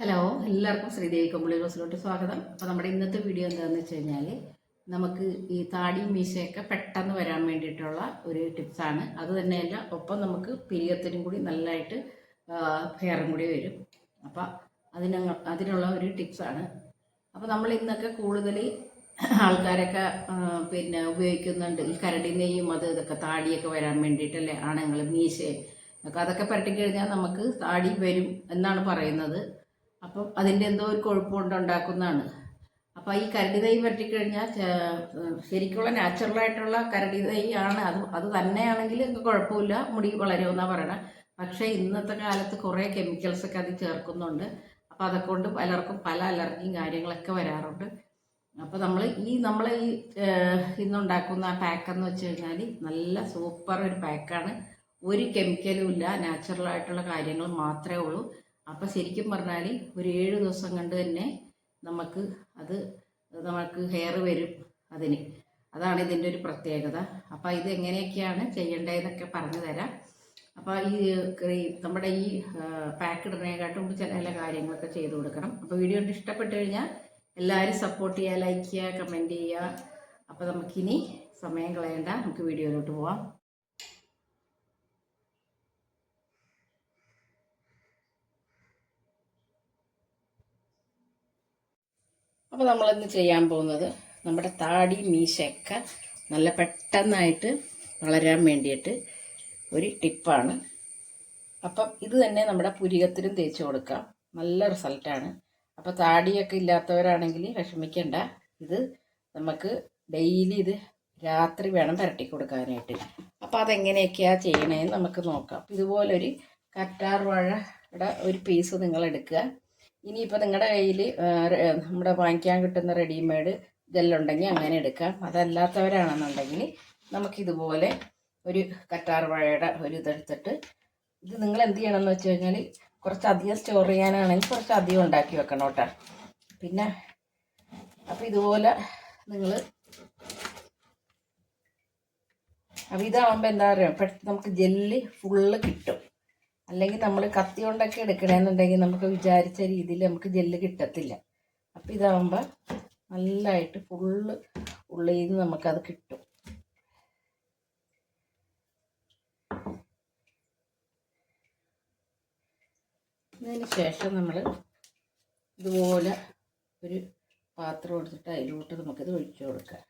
Hello എല്ലാവർക്കും ശ്രീദേവി കമ്പിളി റോസിലോട്ട് സ്വാഗതം. അപ്പോൾ നമ്മുടെ ഇന്നത്തെ വീഡിയോ എന്താണെന്ന് വെച്ച് കഴിഞ്ഞാൽ നമുക്ക് ഈ താടിയും മീശയൊക്കെ പെട്ടെന്ന് വരാൻ വേണ്ടിയിട്ടുള്ള ഒരു ടിപ്സാണ് അത് തന്നെയല്ല ഒപ്പം നമുക്ക് പിരിയത്തിനും കൂടി നല്ലതായിട്ട് ഹെയറും കൂടി വരും. അപ്പോൾ അതിന് അതിനുള്ള ഒരു ടിപ്സാണ് അപ്പോൾ നമ്മൾ ഇന്നൊക്കെ കൂടുതൽ ആൾക്കാരൊക്കെ പിന്നെ ഉപയോഗിക്കുന്നുണ്ട്. ഈ കരടി നെയ്യും അത് ഇതൊക്കെ താടിയൊക്കെ വരാൻ വേണ്ടിയിട്ടല്ലേ ആണുങ്ങൾ മീശ ഒക്കെ അതൊക്കെ പരട്ടിക്കഴിഞ്ഞാൽ നമുക്ക് താടി വരും എന്നാണ് പറയുന്നത്. അപ്പം അതിന്റെ എന്തോ ഒരു കുഴപ്പമുണ്ട് ഉണ്ടാക്കുന്നതാണ്. അപ്പോൾ ഈ കരടി തൈ പറ്റിക്കഴിഞ്ഞാൽ ശരിക്കുള്ള നാച്ചുറലായിട്ടുള്ള കരടി തൈ ആണ്. അത് അത് തന്നെയാണെങ്കിൽ കുഴപ്പമില്ല. മുടി വളരുമെന്നാണ് പറയണത് പക്ഷേ ഇന്നത്തെ കാലത്ത് കുറേ കെമിക്കൽസൊക്കെ അത് ചേർക്കുന്നുണ്ട്. അപ്പോൾ അതൊക്കെ പലർക്കും പല അലർജിയും കാര്യങ്ങളൊക്കെ വരാറുണ്ട്. അപ്പോൾ നമ്മൾ ഈ നമ്മൾ ഈ ഇന്നുണ്ടാക്കുന്ന ആ പാക്കെന്ന് വെച്ച് കഴിഞ്ഞാൽ നല്ല സൂപ്പർ ഒരു പാക്കാണ് ഒരു കെമിക്കലും ഇല്ല. നാച്ചുറലായിട്ടുള്ള കാര്യങ്ങൾ മാത്രമേ ഉള്ളൂ. അപ്പോൾ ശരിക്കും പറഞ്ഞാൽ ഒരു ഏഴ് ദിവസം കണ്ട് തന്നെ നമുക്ക് അത് നമുക്ക് ഹെയർ വരും അതിന്. അതാണ് ഇതിന്റെ ഒരു പ്രത്യേകത. അപ്പോൾ ഇത് എങ്ങനെയൊക്കെയാണ് ചെയ്യേണ്ടതെന്നൊക്കെ പറഞ്ഞു തരാം. അപ്പോൾ ഈ ക്രീ- നമ്മുടെ ഈ പാക്ക് ഇടുന്നതിനെക്കാട്ടും ചില ചില കാര്യങ്ങളൊക്കെ ചെയ്തു കൊടുക്കണം. അപ്പോൾ വീഡിയോ കണ്ട് ഇഷ്ടപ്പെട്ട് കഴിഞ്ഞാൽ എല്ലാവരും സപ്പോർട്ട് ചെയ്യുക ലൈക്ക് ചെയ്യുക കമന്റ് ചെയ്യുക. അപ്പോൾ നമുക്കിനി സമയം കളയണ്ട. നമുക്ക് വീഡിയോയിലോട്ട് പോവാം. അപ്പോൾ നമ്മളിന്ന് ചെയ്യാൻ പോകുന്നത്? നമ്മുടെ താടി മീശയൊക്കെ നല്ല പെട്ടെന്നായിട്ട് വളരാൻ വേണ്ടിയിട്ട് ഒരു ടിപ്പാണ്. അപ്പം ഇത് തന്നെ നമ്മുടെ പുരികത്തിനും തേച്ച് കൊടുക്കാം. നല്ല റിസൾട്ടാണ്. അപ്പോൾ താടിയൊക്കെ ഇല്ലാത്തവരാണെങ്കിൽ വിഷമിക്കേണ്ട. ഇത് നമുക്ക് ഡെയിലി ഇത് രാത്രി വേണം പരട്ടി കൊടുക്കാനായിട്ട്. അപ്പോൾ അതെങ്ങനെയൊക്കെയാണ് ചെയ്യണതെന്ന് നമുക്ക് നോക്കാം. ഇതുപോലൊരു കറ്റാർ വാഴയുടെ ഒരു പീസ് നിങ്ങൾ എടുക്കുക ഇനിയിപ്പോൾ നിങ്ങളുടെ കയ്യിൽ നമ്മുടെ വാങ്ങിക്കാൻ കിട്ടുന്ന റെഡിമെയ്ഡ് ഇതെല്ലാം ഉണ്ടെങ്കിൽ അങ്ങനെ എടുക്കാം. അതല്ലാത്തവരാണെന്നുണ്ടെങ്കിൽ നമുക്കിതുപോലെ ഒരു കറ്റാർ വാഴയുടെ ഒരു ഇതെടുത്തിട്ട് ഇത് നിങ്ങൾ എന്ത് ചെയ്യണമെന്ന് വെച്ച് കഴിഞ്ഞാൽ കുറച്ചധികം സ്റ്റോർ ചെയ്യാനാണെങ്കിൽ കുറച്ചധികം ഉണ്ടാക്കി വെക്കണം കേട്ടോ. പിന്നെ അപ്പോൾ ഇതുപോലെ നിങ്ങൾ അപ്പോൾ ഇതാവുമ്പോൾ എന്താ പറയുക പെട്ടെന്ന് നമുക്ക് ജെല്ലി ഫുള്ള് കിട്ടും. അല്ലെങ്കിൽ നമ്മൾ കത്തി കൊണ്ടൊക്കെ എടുക്കണമെന്നുണ്ടെങ്കിൽ നമുക്ക് വിചാരിച്ച രീതിയിൽ നമുക്ക് ജെല്ല് കിട്ടത്തില്ല. അപ്പോൾ ഇതാകുമ്പോൾ നല്ലതായിട്ട് ഫുള്ള് ഉള്ളിൽ നിന്ന് നമുക്കത് കിട്ടും. അതിന് ശേഷം നമ്മൾ ഇതുപോലെ ഒരു പാത്രം എടുത്തിട്ട് അതിലോട്ട് നമുക്കിത് ഒഴിച്ചു കൊടുക്കാം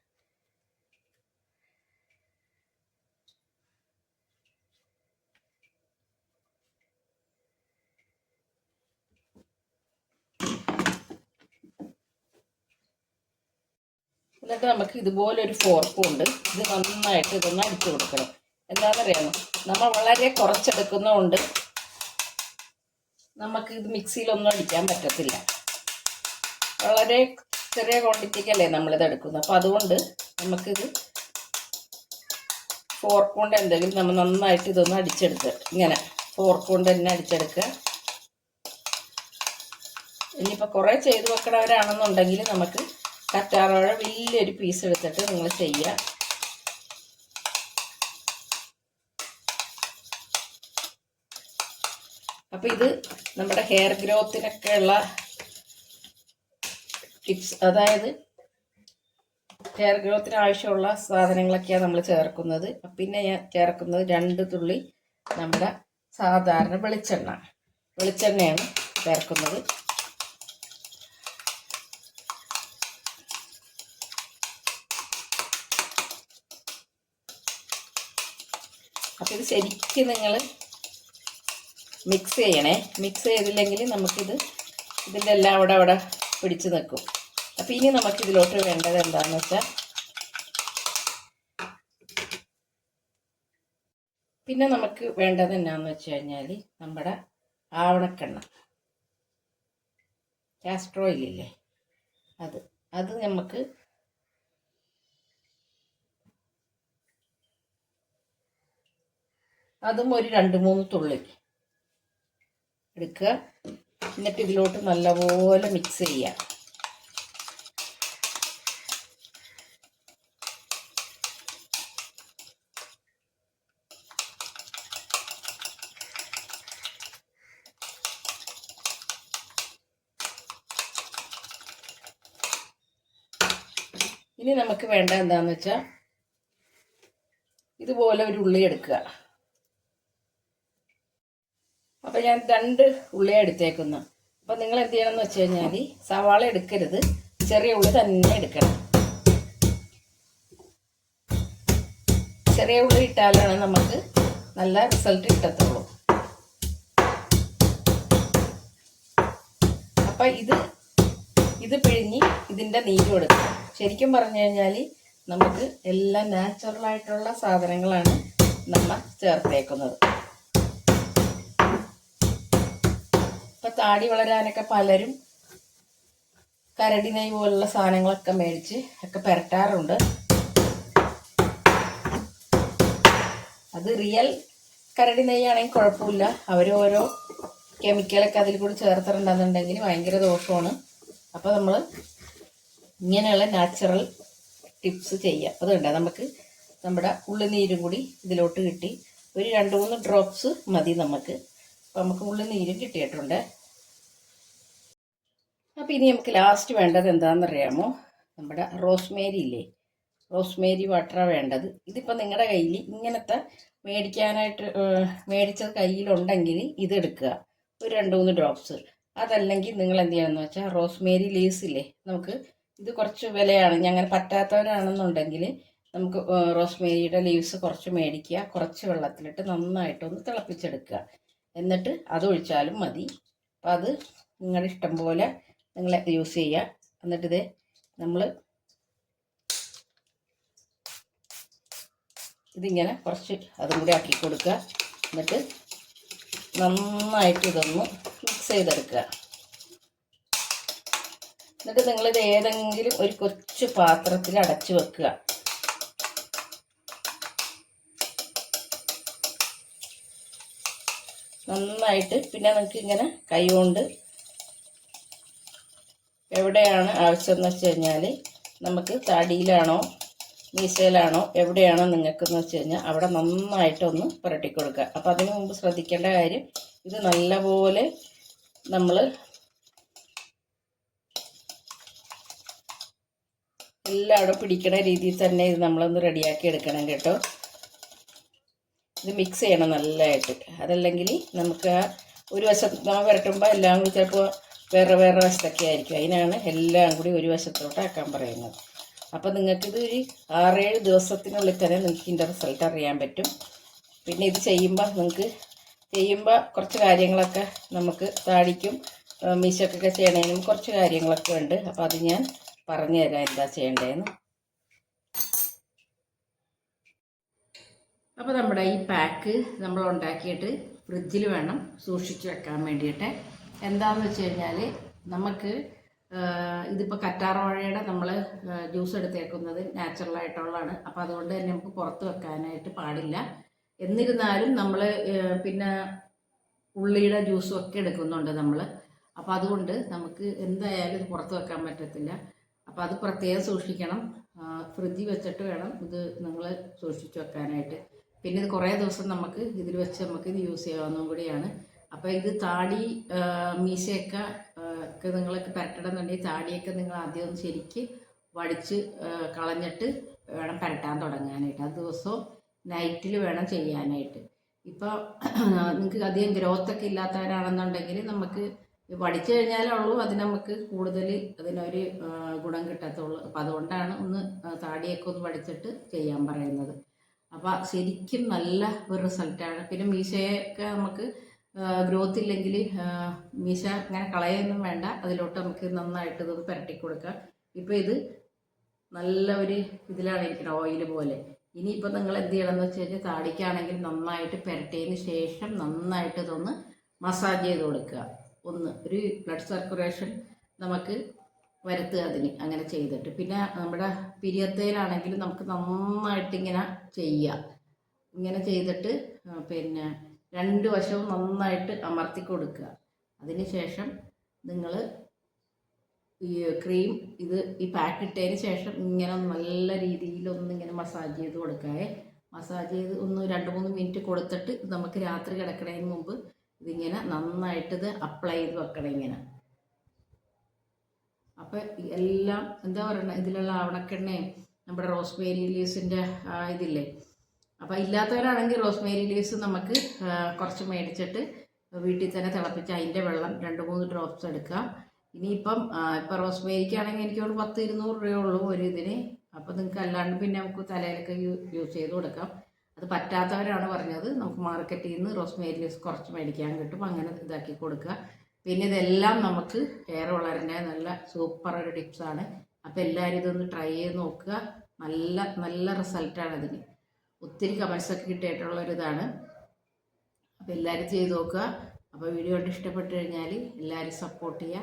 എന്നിട്ട് നമുക്ക് ഇതുപോലെ ഒരു ഫോർക്കും ഉണ്ട്. ഇത് നന്നായിട്ട് ഇതൊന്ന് അടിച്ചു കൊടുക്കണം. എന്താണെന്നറിയാമോ? നമ്മൾ വളരെ കുറച്ചെടുക്കുന്നതുകൊണ്ട് നമുക്ക് ഇത് മിക്സിയിലൊന്നും അടിക്കാൻ പറ്റത്തില്ല. വളരെ ചെറിയ ക്വാണ്ടിറ്റിക്കല്ലേ നമ്മളിത് എടുക്കുന്നത്. അപ്പോൾ അതുകൊണ്ട് നമുക്കിത് ഫോർക്ക് കൊണ്ട് എന്തെങ്കിലും നമ്മൾ നന്നായിട്ട് ഇതൊന്ന് അടിച്ചെടുക്കുക ഇങ്ങനെ ഫോർക്ക് കൊണ്ട് തന്നെ അടിച്ചെടുക്കുക. ഇനിയിപ്പോൾ കുറേ ചെയ്ത് വെക്കണവരാണെന്നുണ്ടെങ്കിൽ നമുക്ക് കറ്റാറോഴ വലിയൊരു പീസ് എടുത്തിട്ട് നിങ്ങൾ ചെയ്യുക. അപ്പം ഇത് നമ്മുടെ ഹെയർ ഗ്രോത്തിനൊക്കെ ഉള്ള ടിപ്സ് അതായത് ഹെയർ ഗ്രോത്തിന് ആവശ്യമുള്ള സാധനങ്ങളൊക്കെയാണ് നമ്മൾ ചേർക്കുന്നത്. പിന്നെ ഞാൻ ചേർക്കുന്നത് രണ്ട് തുള്ളി നമ്മുടെ സാധാരണ വെളിച്ചെണ്ണ. വെളിച്ചെണ്ണയാണ് ചേർക്കുന്നത്. അപ്പോൾ ഇത് ശരിക്കും നിങ്ങൾ മിക്സ് ചെയ്യണേ. മിക്സ് ചെയ്തില്ലെങ്കിൽ നമുക്കിത് ഇതിന്റെ എല്ലാം അവിടെ അവിടെ പിടിച്ച് നിൽക്കും അപ്പോൾ ഇനി നമുക്കിതിലോട്ട് വേണ്ടത് എന്താണെന്ന് വെച്ചാൽ പിന്നെ നമുക്ക് വേണ്ടത് എന്നാന്ന് വെച്ച് കഴിഞ്ഞാൽ നമ്മുടെ ആവണക്കെണ്ണ. കാസ്ട്രോയിൽ ഇല്ലേ? അത്. അത് നമുക്ക് അതും ഒരു രണ്ട് മൂന്ന് തുള്ളി എടുക്കുക. എന്നിട്ട് ഇതിലോട്ട് നല്ലപോലെ മിക്സ് ചെയ്യുക. ഇനി നമുക്ക് വേണ്ട എന്താന്ന് വെച്ചാൽ ഇതുപോലെ ഒരു ഉള്ളി എടുക്കുക. ഞാൻ രണ്ട് ഉള്ളി എടുത്തേക്കുന്നു. അപ്പോൾ നിങ്ങൾ എന്ത് ചെയ്യണം എന്ന് വെച്ച് കഴിഞ്ഞാൽ സവാള എടുക്കരുത്. ചെറിയ ഉള്ളി തന്നെ എടുക്കണം. ചെറിയ ഉള്ളി ഇട്ടാലാണ് നമുക്ക് നല്ല റിസൾട്ട് കിട്ടത്തുള്ളൂ. അപ്പം ഇത് ഇത് പിഴിഞ്ഞ് ഇതിന്റെ നീര് എടുക്കുക ശരിക്കും പറഞ്ഞു കഴിഞ്ഞാൽ നമുക്ക് എല്ലാം നാച്ചുറൽ ആയിട്ടുള്ള സാധനങ്ങളാണ് നമ്മൾ ചേർത്തേക്കുന്നത്. താടി വളരാനൊക്കെ പലരും കരടി നെയ് പോലുള്ള സാധനങ്ങളൊക്കെ മേടിച്ച് ഒക്കെ പുരട്ടാറുണ്ട്. അത് റിയൽ കരടി നെയ്യാണെങ്കിൽ കുഴപ്പമില്ല. അവർ ഓരോ കെമിക്കലൊക്കെ അതിൽ കൂടി ചേർത്തിട്ടുണ്ടെന്നുണ്ടെങ്കിൽ ഭയങ്കര ദോഷമാണ്. അപ്പോൾ നമ്മൾ ഇങ്ങനെയുള്ള നാച്ചുറൽ ടിപ്സ് ചെയ്യാം അതുകൊണ്ട് നമുക്ക് നമ്മുടെ ഉള്ളുനീരും കൂടി ഇതിലോട്ട് കിട്ടി. ഒരു രണ്ട് മൂന്ന് ഡ്രോപ്സ് മതി നമുക്ക്. അപ്പോൾ നമുക്ക് ഉള്ളുനീരും കിട്ടിയിട്ടുണ്ട്. അപ്പോൾ ഇനി നമുക്ക് ലാസ്റ്റ് വേണ്ടത് എന്താണെന്നറിയാമോ നമ്മുടെ റോസ്മേരി ഇല്ലേ? റോസ്മേരി വാട്ടറാണ് വേണ്ടത്. ഇതിപ്പോൾ നിങ്ങളുടെ കയ്യിൽ ഇങ്ങനത്തെ മേടിക്കാനായിട്ട് മേടിച്ചത് കയ്യിലുണ്ടെങ്കിൽ ഇത് എടുക്കുക. ഒരു രണ്ട് മൂന്ന് ഡ്രോപ്സ് അതല്ലെങ്കിൽ നിങ്ങൾ എന്ത് ചെയ്യണമെന്ന് വെച്ചാൽ റോസ്മേരി ലീവ്സ് ഇല്ലേ? നമുക്ക് ഇത് കുറച്ച് വിലയാണ്. ഞങ്ങൾ പറ്റാത്തവരാണെന്നുണ്ടെങ്കിൽ നമുക്ക് റോസ്മേരിയുടെ ലീവ്സ് കുറച്ച് മേടിക്കുക. കുറച്ച് വെള്ളത്തിലിട്ട് നന്നായിട്ടൊന്ന് തിളപ്പിച്ചെടുക്കുക. എന്നിട്ട് അത് ഒഴിച്ചാലും മതി. അപ്പം അത് നിങ്ങളുടെ ഇഷ്ടം പോലെ നിങ്ങൾ യൂസ് ചെയ്യുക എന്നിട്ടിത് നമ്മൾ ഇതിങ്ങനെ കുറച്ച് അതും കൂടി ആക്കി കൊടുക്കുക. എന്നിട്ട് നന്നായിട്ട് ഇതൊന്ന് മിക്സ് ചെയ്തെടുക്കുക. എന്നിട്ട് നിങ്ങളിത് ഏതെങ്കിലും ഒരു കൊച്ചു പാത്രത്തിൽ അടച്ചു വെക്കുക. നന്നായിട്ട് പിന്നെ നിങ്ങൾക്ക് ഇങ്ങനെ കൈ കൊണ്ട് എവിടെയാണ് ആവശ്യം എന്ന് വെച്ച് കഴിഞ്ഞാൽ നമുക്ക് തടിയിലാണോ മീശയിലാണോ എവിടെയാണോ നിങ്ങൾക്കെന്ന് വെച്ച് കഴിഞ്ഞാൽ അവിടെ നന്നായിട്ടൊന്ന് പുരട്ടി കൊടുക്കുക അപ്പം അതിന് മുമ്പ് ശ്രദ്ധിക്കേണ്ട കാര്യം ഇത് നല്ലപോലെ നമ്മൾ എല്ലാവരും പിടിക്കണ രീതിയിൽ തന്നെ ഇത് നമ്മളൊന്ന് റെഡിയാക്കി എടുക്കണം കേട്ടോ. ഇത് മിക്സ് ചെയ്യണം നല്ലതായിട്ട് അതല്ലെങ്കിൽ നമുക്ക് ഒരു വശത്ത് നമ്മൾ വരട്ടുമ്പോൾ എല്ലാം കൂടി ചിലപ്പോൾ വേറെ വേറെ വശത്തൊക്കെ ആയിരിക്കും. അതിനാണ് എല്ലാം കൂടി ഒരു വശത്തോട്ട് ആക്കാൻ പറയുന്നത്. അപ്പോൾ നിങ്ങൾക്കിത് ഒരു ആറേഴ് ദിവസത്തിനുള്ളിൽ തന്നെ നിങ്ങൾക്ക് ഇതിന്റെ റിസൾട്ട് അറിയാൻ പറ്റും. പിന്നെ ഇത് ചെയ്യുമ്പോൾ നിങ്ങൾക്ക് ചെയ്യുമ്പോൾ കുറച്ച് കാര്യങ്ങളൊക്കെ നമുക്ക് താടിക്കും മീശക്കൊക്കെ ചെയ്യണതിനും കുറച്ച് കാര്യങ്ങളൊക്കെ ഉണ്ട്. അപ്പോൾ അത് ഞാൻ പറഞ്ഞു തരാം എന്താ ചെയ്യേണ്ടതെന്ന് അപ്പോൾ നമ്മുടെ ഈ പാക്ക് നമ്മൾ ഉണ്ടാക്കിയിട്ട് ഫ്രിഡ്ജിൽ വേണം സൂക്ഷിച്ച് വെക്കാൻ വേണ്ടിയിട്ട്. എന്താണെന്ന് വെച്ച് കഴിഞ്ഞാൽ നമുക്ക് ഇതിപ്പോൾ കറ്റാർവാഴയുടെ നമ്മൾ ജ്യൂസ് എടുത്തേക്കുന്നത് നാച്ചുറൽ ആയിട്ടുള്ളതാണ്. അപ്പോൾ അതുകൊണ്ട് തന്നെ നമുക്ക് പുറത്ത് വെക്കാനായിട്ട് പാടില്ല. എന്നിരുന്നാലും നമ്മൾ പിന്നെ ഉള്ളിയുടെ ജ്യൂസും ഒക്കെ എടുക്കുന്നുണ്ട് നമ്മൾ അപ്പോൾ അതുകൊണ്ട് നമുക്ക് എന്തായാലും ഇത് പുറത്ത് വെക്കാൻ പറ്റത്തില്ല. അപ്പോൾ അത് പ്രത്യേകം സൂക്ഷിക്കണം. ഫ്രിഡ്ജിൽ വെച്ചിട്ട് വേണം ഇത് നിങ്ങൾ സൂക്ഷിച്ച് വെക്കാനായിട്ട്. പിന്നെ ഇത് കുറേ ദിവസം നമുക്ക് ഇതിൽ വെച്ച് നമുക്ക് ഇത് യൂസ് ചെയ്യാവുന്നതും കൂടിയാണ്. അപ്പോൾ ഇത് താടി മീശയൊക്കെ നിങ്ങൾക്ക് പരട്ടണമെന്നുണ്ടെങ്കിൽ താടിയൊക്കെ നിങ്ങൾ ആദ്യം ഒന്ന് ശരിക്ക് വടിച്ച് കളഞ്ഞിട്ട് വേണം പരട്ടാൻ തുടങ്ങാനായിട്ട്. ആ ദിവസവും നൈറ്റിൽ വേണം ചെയ്യാനായിട്ട്. ഇപ്പോൾ നിങ്ങൾക്ക് അധികം ഗ്രോത്ത് ഒക്കെ ഇല്ലാത്തവരാണെന്നുണ്ടെങ്കിൽ നമുക്ക് പഠിച്ചു കഴിഞ്ഞാലേ ഉള്ളൂ അത് നമുക്ക് കൂടുതൽ അതിനൊരു ഗുണം കിട്ടത്തുള്ളൂ. അപ്പം അതുകൊണ്ടാണ് ഒന്ന് താടിയൊക്കെ ഒന്ന് പഠിച്ചിട്ട് ചെയ്യാൻ പറയുന്നത്. അപ്പം ശരിക്കും നല്ല ഒരു റിസൾട്ടാണ് പിന്നെ മീശയൊക്കെ നമുക്ക് ഗ്രോത്ത് ഇല്ലെങ്കിൽ മീശ അങ്ങനെ കളയൊന്നും വേണ്ട. അതിലോട്ട് നമുക്ക് നന്നായിട്ട് ഇതൊന്ന് പുരട്ടി കൊടുക്കാം. ഇപ്പോൾ ഇത് നല്ല ഒരു ഇതിലാണ് ഇരിക്കുന്നത് ഓയിൽ പോലെ. ഇനിയിപ്പോൾ നിങ്ങൾ എന്ത് ചെയ്യണം എന്ന് വെച്ച് കഴിഞ്ഞാൽ താടിക്കാണെങ്കിൽ നന്നായിട്ട് പുരട്ടിയതിന് ശേഷം നന്നായിട്ട് ഇതൊന്ന് മസാജ് ചെയ്ത് കൊടുക്കുക. ഒന്ന് ഒരു ബ്ലഡ് സർക്കുലേഷൻ നമുക്ക് വരുത്തുക അതിന് അങ്ങനെ ചെയ്തിട്ട്. പിന്നെ നമ്മുടെ പിരിയത്തേലാണെങ്കിലും നമുക്ക് നന്നായിട്ട് ഇങ്ങനെ ചെയ്യുക. ഇങ്ങനെ ചെയ്തിട്ട് പിന്നെ രണ്ട് വശവും നന്നായിട്ട് അമർത്തി കൊടുക്കുക. അതിന് ശേഷം നിങ്ങൾ ഈ ക്രീം ഇത് ഈ പാക്ക് ഇട്ടതിന് ശേഷം ഇങ്ങനെ നല്ല രീതിയിൽ ഒന്ന് ഇങ്ങനെ മസാജ് ചെയ്ത് കൊടുക്കാവേ. മസാജ് ചെയ്ത് ഒന്ന് രണ്ട് മൂന്ന് മിനിറ്റ് കൊടുത്തിട്ട് നമുക്ക് രാത്രി കിടക്കണതിന് മുമ്പ് ഇതിങ്ങനെ നന്നായിട്ട് ഇത് അപ്ലൈ ചെയ്ത് വെക്കണം ഇങ്ങനെ. അപ്പോൾ എല്ലാം എന്താ പറയണ? ഇതിലുള്ള ആവണക്കെണ്ണയും നമ്മുടെ റോസ്മേരി ലീവ്സിന്റെ ഇതില്ലേ? അപ്പോൾ ഇല്ലാത്തവരാണെങ്കിൽ റോസ്മേരി ലീവ്സ് നമുക്ക് കുറച്ച് മേടിച്ചിട്ട് വീട്ടിൽ തന്നെ തിളപ്പിച്ച് അതിന്റെ വെള്ളം രണ്ട് മൂന്ന് ഡ്രോപ്സ് എടുക്കുക. ഇനിയിപ്പം ആ, ഇപ്പം റോസ്മേരിക്കാണെങ്കിൽ എനിക്ക് ഒരു പത്ത് ഇരുന്നൂറ് രൂപയേ ഉള്ളൂ ഒരു ഇതിന്. അപ്പോൾ നിങ്ങൾക്ക് അല്ലാണ്ട് പിന്നെ നമുക്ക് തലയിലൊക്കെ യൂസ് ചെയ്ത് കൊടുക്കാം. അത് പറ്റാത്തവരാണ് പറഞ്ഞത്. നമുക്ക് മാർക്കറ്റിൽ നിന്ന് റോസ്മേരി ലീവ്സ് കുറച്ച് മേടിക്കാൻ കിട്ടും. അങ്ങനെ ഇതാക്കി കൊടുക്കുക. പിന്നെ ഇതെല്ലാം നമുക്ക് ഹെയർ വളരേണ്ട നല്ല സൂപ്പർ ഒരു ടിപ്സാണ്. അപ്പോൾ എല്ലാവരും ഇതൊന്ന് ട്രൈ ചെയ്ത് നോക്കുക. നല്ല നല്ല റിസൾട്ടാണ് ഇതിന്. ഒത്തിരി കമൻസൊക്കെ കിട്ടിയിട്ടുള്ള ഒരു ഇതാണ്. അപ്പോൾ എല്ലാവരും ചെയ്ത് നോക്കുക. അപ്പോൾ വീഡിയോ കണ്ട് ഇഷ്ടപ്പെട്ട് കഴിഞ്ഞാൽ എല്ലാവരും സപ്പോർട്ട് ചെയ്യുക.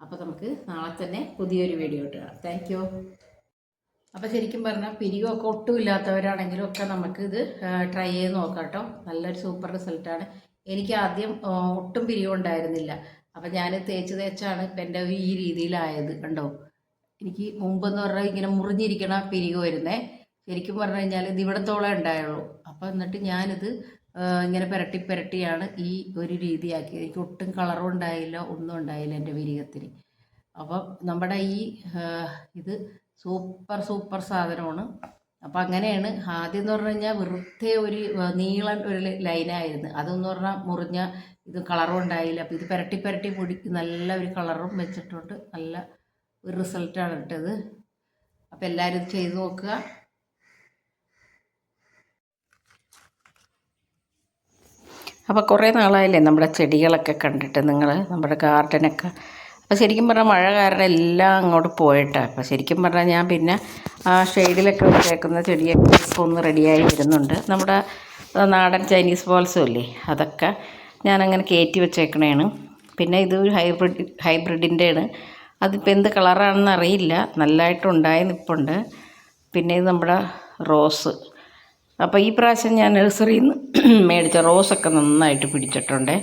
അപ്പോൾ നമുക്ക് നാളെ തന്നെ പുതിയൊരു വീഡിയോ ഇട്ട് താങ്ക് യു അപ്പോൾ ശരിക്കും പറഞ്ഞാൽ പിരികൊക്കെ ഒട്ടും ഇല്ലാത്തവരാണെങ്കിലും ഒക്കെ നമുക്ക് ഇത് ട്രൈ ചെയ്ത് നോക്കാം കേട്ടോ. നല്ലൊരു സൂപ്പർ റിസൾട്ടാണ് എനിക്ക് ആദ്യം ഒട്ടും ഒട്ടും പിരിവുണ്ടായിരുന്നില്ല അപ്പം ഞാൻ തേച്ച് തേച്ചാണ് ഇപ്പം എന്റെ ഈ രീതിയിലായത് കണ്ടോ? എനിക്ക് മുമ്പെന്ന് പറഞ്ഞാൽ ഇങ്ങനെ മുറിഞ്ഞിരിക്കണ പിരിവ് വരുന്നേ. ശരിക്കും പറഞ്ഞു കഴിഞ്ഞാൽ ഇത് ഇവിടത്തോളം ഉണ്ടായുള്ളൂ. അപ്പോൾ എന്നിട്ട് ഞാനിത് ഇങ്ങനെ പുരട്ടി പുരട്ടിയാണ് ഈ ഒരു രീതിയാക്കിയത്. എനിക്ക് ഒട്ടും കളറും ഉണ്ടായില്ല ഒന്നും ഉണ്ടായില്ല എന്റെ വിരികത്തിന്. അപ്പം നമ്മുടെ ഈ ഇത് സൂപ്പർ സൂപ്പർ സാധനമാണ്. അപ്പം അങ്ങനെയാണ് ആദ്യം എന്ന് പറഞ്ഞു കഴിഞ്ഞാൽ വെറുതെ ഒരു നീളൻ ഒരു ലൈനായിരുന്നു. അതെന്ന് പറഞ്ഞാൽ മുറിഞ്ഞ ഇത് കളറും ഉണ്ടായില്ല. അപ്പോൾ ഇത് പുരട്ടി പുരട്ടി പൊടി നല്ല ഒരു കളറും വെച്ചിട്ടുണ്ട്. നല്ല ഒരു റിസൾട്ടാണ് ഇട്ടത്. അപ്പോൾ എല്ലാവരും ഇത് ചെയ്ത് നോക്കുക. അപ്പോൾ കുറേ നാളായില്ലേ നമ്മുടെ ചെടികളൊക്കെ കണ്ടിട്ട് നിങ്ങൾ നമ്മുടെ ഗാർഡനൊക്കെ അപ്പോൾ ശരിക്കും പറഞ്ഞാൽ മഴ കാരണം എല്ലാം അങ്ങോട്ട് പോയിട്ടാണ് അപ്പോൾ ശരിക്കും പറഞ്ഞാൽ ഞാൻ പിന്നെ ആ ഷെയ്ഡിലൊക്കെ വെച്ചേക്കുന്ന ചെടിയൊക്കെ ഇപ്പോൾ ഒന്ന് റെഡിയായി വരുന്നുണ്ട്. നമ്മുടെ നാടൻ ചൈനീസ് ബോൾസും ഇല്ലേ അതൊക്കെ ഞാനങ്ങനെ കയറ്റി വെച്ചേക്കണേണ്. പിന്നെ ഇത് ഒരു ഹൈബ്രിഡ് ഹൈബ്രിഡിന്റെയാണ് അതിപ്പോൾ എന്ത് കളറാണെന്ന് അറിയില്ല. നല്ലതായിട്ടുണ്ടായി നിൽപ്പുണ്ട് പിന്നെ ഇത് നമ്മുടെ റോസ് അപ്പോൾ ഈ പ്രാവശ്യം ഞാൻ നഴ്സറിയിൽ നിന്ന് മേടിച്ച റോസൊക്കെ നന്നായിട്ട് പിടിച്ചിട്ടുണ്ട്.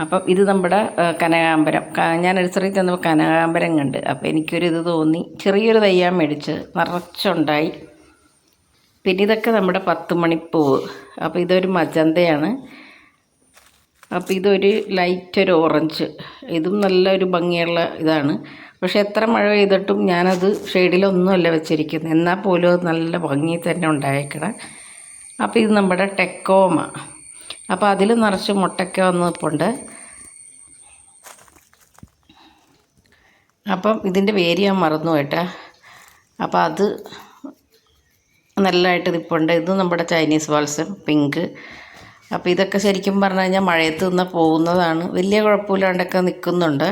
അപ്പം ഇത് നമ്മുടെ കനകാമ്പരം. ഞാൻ നഴ്സറിയിൽ ചെന്നപ്പോൾ കനകാമ്പരം കണ്ട്. അപ്പോൾ എനിക്കൊരു ഇത് തോന്നി. ചെറിയൊരു തയ്യാൻ മേടിച്ച് നിറച്ചുണ്ടായി. പിന്നെ ഇതൊക്കെ നമ്മുടെ പത്ത് മണിപ്പൂവ് അപ്പോൾ ഇതൊരു മജന്തയാണ്. അപ്പോൾ ഇതൊരു ലൈറ്റ് ഒരു ഓറഞ്ച്. ഇതും നല്ലൊരു ഭംഗിയുള്ള ഇതാണ്. പക്ഷേ എത്ര മഴ പെയ്തിട്ടും ഞാനത് ഷെയ്ഡിലൊന്നുമല്ല വെച്ചിരിക്കുന്നത്. എന്നാൽ പോലും അത് നല്ല ഭംഗി തന്നെ ഉണ്ടായേക്കണം. അപ്പോൾ ഇത് നമ്മുടെ ടെക്കോമ. അപ്പോൾ അതിൽ നിറച്ച് മുട്ടയ്ക്ക വന്നിപ്പുണ്ട് അപ്പം ഇതിന്റെ പേര് ഞാൻ മറന്നു കേട്ടാ. അപ്പോൾ അത് നല്ലതായിട്ട് നിൽപ്പുണ്ട് ഇത് നമ്മുടെ ചൈനീസ് വാൾസ് പിങ്ക്. അപ്പോൾ ഇതൊക്കെ ശരിക്കും പറഞ്ഞു കഴിഞ്ഞാൽ മഴയത്ത് നിന്ന് പോകുന്നതാണ്. വലിയ കുഴപ്പമില്ലാണ്ടൊക്കെ നിൽക്കുന്നുണ്ട്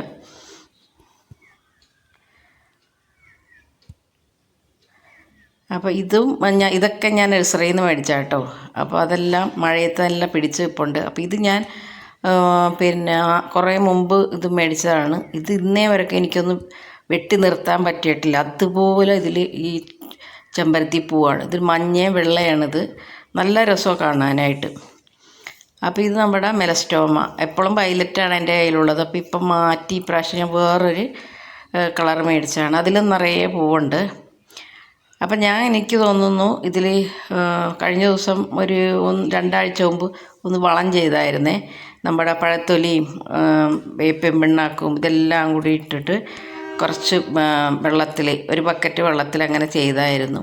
അപ്പോൾ ഇതും ഞാൻ ഇതൊക്കെ ഞാൻ നഴ്സറിയിൽ നിന്ന് മേടിച്ചാ കേട്ടോ അപ്പോൾ അതെല്ലാം മഴയത്ത് എല്ലാം പിടിച്ച് നിൽപ്പുണ്ട് അപ്പോൾ ഇത് ഞാൻ പിന്നെ കുറേ മുമ്പ് ഇത് മേടിച്ചതാണ്. ഇത് ഇന്നേ വരെയൊക്കെ എനിക്കൊന്നും വെട്ടി നിർത്താൻ പറ്റിയിട്ടില്ല. അതുപോലെ ഇതിൽ ഈ ചെമ്പരത്തി പൂവാണ്. ഇത് മഞ്ഞയും വെള്ളയാണിത്. നല്ല രസമാണ് കാണാനായിട്ട്. അപ്പോൾ ഇത് നമ്മുടെ മെലസ്റ്റോമ. എപ്പോഴും വയലറ്റാണ് എന്റെ കയ്യിലുള്ളത്. അപ്പോൾ ഇപ്പം മാറ്റി ഇപ്രാവശ്യം ഞാൻ വേറൊരു കളർ മേടിച്ചാണ് അതിലും നിറയെ പൂവുണ്ട്. അപ്പം ഞാൻ എനിക്ക് തോന്നുന്നു ഇതിൽ കഴിഞ്ഞ ദിവസം ഒരു ഒന്ന് രണ്ടാഴ്ച മുമ്പ് ഒന്ന് വളം ചെയ്തായിരുന്നേ. നമ്മുടെ പഴത്തൊലിയും വേപ്പും പിണ്ണാക്കും ഇതെല്ലാം കൂടി ഇട്ടിട്ട് കുറച്ച് വെള്ളത്തിൽ ഒരു ബക്കറ്റ് വെള്ളത്തിൽ അങ്ങനെ ചെയ്തായിരുന്നു.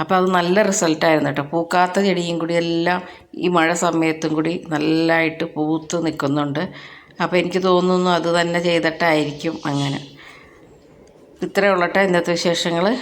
അപ്പോൾ അത് നല്ല റിസൾട്ടായിരുന്നു കേട്ടോ. പൂക്കാത്ത ചെടിയും കൂടി എല്ലാം ഈ മഴ സമയത്തും കൂടി നല്ലതായിട്ട് പൂത്ത് നിൽക്കുന്നുണ്ട്. അപ്പോൾ എനിക്ക് തോന്നുന്നു അത് തന്നെ ചെയ്തിട്ടായിരിക്കും അങ്ങനെ. ഇത്രയേ ഉള്ളട്ടെ ഇന്നത്തെ വിശേഷങ്ങൾ